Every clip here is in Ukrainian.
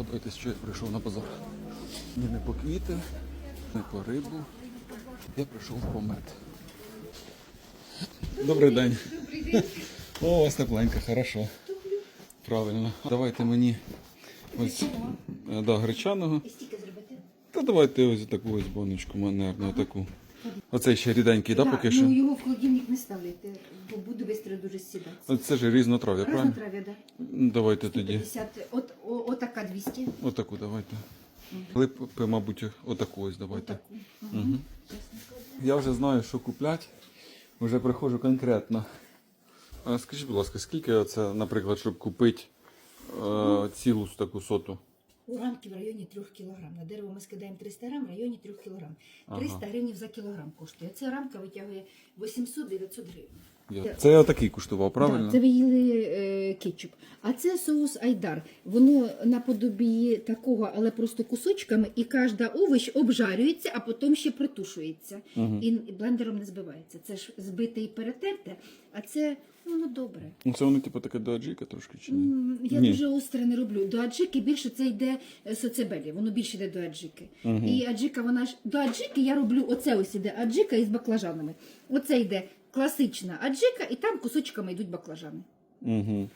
Здогадуйтесь, що я прийшов на базар. Ні, не по квіти, не по рибу. Я прийшов по мед. Добрий день. О, у вас тепленько, хорошо. Правильно. Давайте мені ось е, да, гречаного. Та давайте ось таку ось боночку манерну, таку. Оцей ще ріденький, да, поки Ну, що? його в холодильник не ставити, бо буде швидко дуже сідати. Це ж різнотрав'я, правильно? Разнотрав'я, да. Ну, Давайте тоді. от, о, отака 200. Отаку давайте. Липи, мабуть, отаку ось давайте. Отаку. Угу. Я вже знаю, що купляти. Вже приходжу конкретно. А скажіть, будь ласка, скільки це, наприклад, щоб купити е, цілу таку соту? У рамки в районі 3 кг. На дерево ми скидаємо 300 грам, в районі 3 кг. 300 гривень за кілограм коштує. Ця рамка витягує 800-900 гривень. Я- Це я такий куштував, правильно? Так, це ви їли е, кетчуп. А це соус айдар. Воно наподобіє такого, але просто кусочками, і кожна овощ обжарюється, а потім ще притушується. І блендером не збивається. Це ж збите і перетерте, а це ну, воно добре. Ну, Це воно типу таке до аджика трошки чи ні? Я Ні. дуже остре не роблю. До аджики більше це йде е, соцебелі, воно більше йде до аджики. І аджика, вона ж до аджики я роблю оце ось іде аджика із баклажанами. Оце йде класична аджика, і там кусочками йдуть баклажани. Угу.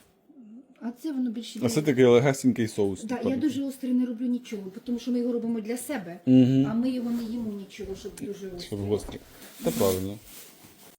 А це воно більше. А це такий легасенький соус. Да, типу. я дуже острий не роблю нічого, тому що ми його робимо для себе, Мгм. а ми його не їмо нічого, щоб дуже Щоб острий. гострий. Та правильно.